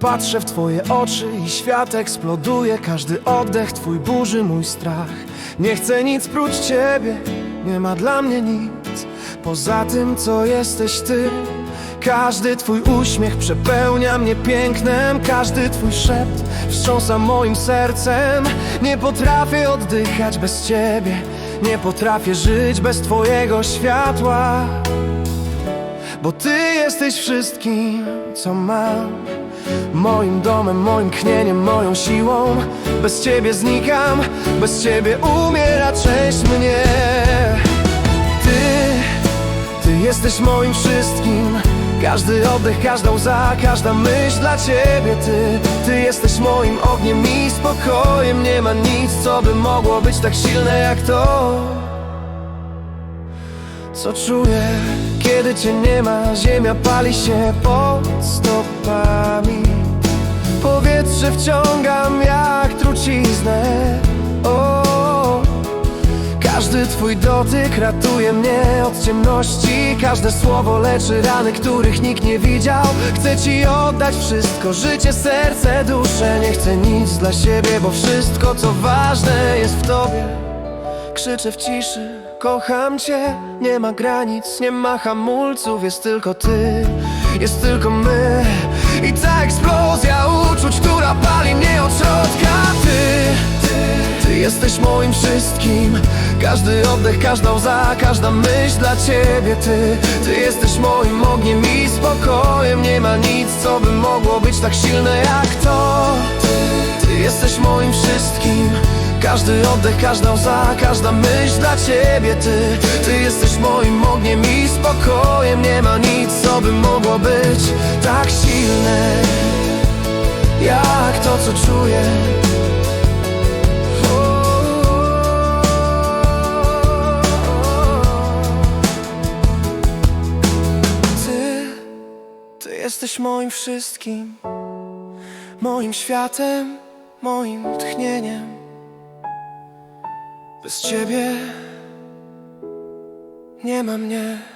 patrzę w twoje oczy i świat eksploduje. Każdy oddech twój burzy mój strach. Nie chcę nic prócz ciebie, nie ma dla mnie nic. Poza tym, co jesteś ty. Każdy twój uśmiech przepełnia mnie pięknem. Każdy twój szept wstrząsa moim sercem. Nie potrafię oddychać bez ciebie. Nie potrafię żyć bez twojego światła. Bo ty jesteś wszystkim, co mam Moim domem, moim tchnieniem, moją siłą. Bez ciebie znikam, bez ciebie umiera część mnie. Ty, ty jesteś moim wszystkim. Każdy oddech, każda łza, każda myśl dla ciebie. Ty, ty jesteś moim ogniem i spokojem Nie ma. Nic, co by mogło być tak silne jak to co czuję, kiedy cię nie ma. Ziemia pali się pod stopami Powietrze wciągam jak truciznę. O, Każdy twój dotyk ratuje mnie od ciemności. Każde słowo leczy rany, których nikt nie widział. Chcę ci oddać wszystko, życie, serce, duszę. Nie chcę nic dla siebie, bo wszystko co ważne jest w tobie. Krzyczę w ciszy, kocham cię. Nie ma granic, nie ma hamulców Jest tylko ty, jest tylko my. I ta eksplozja pali mnie od środka. Ty, ty, jesteś moim wszystkim. Każdy oddech, każda łza, każda myśl dla ciebie. Ty, ty jesteś moim ogniem i spokojem. Nie ma nic, co by mogło być tak silne jak to. Ty, ty jesteś moim wszystkim. Każdy oddech, każda łza, każda myśl dla ciebie. Ty, ty jesteś moim ogniem i spokojem. Nie ma nic, co by mogło być tak silne Czuję Ty, ty jesteś moim wszystkim Moim światem, moim tchnieniem bez ciebie nie ma mnie.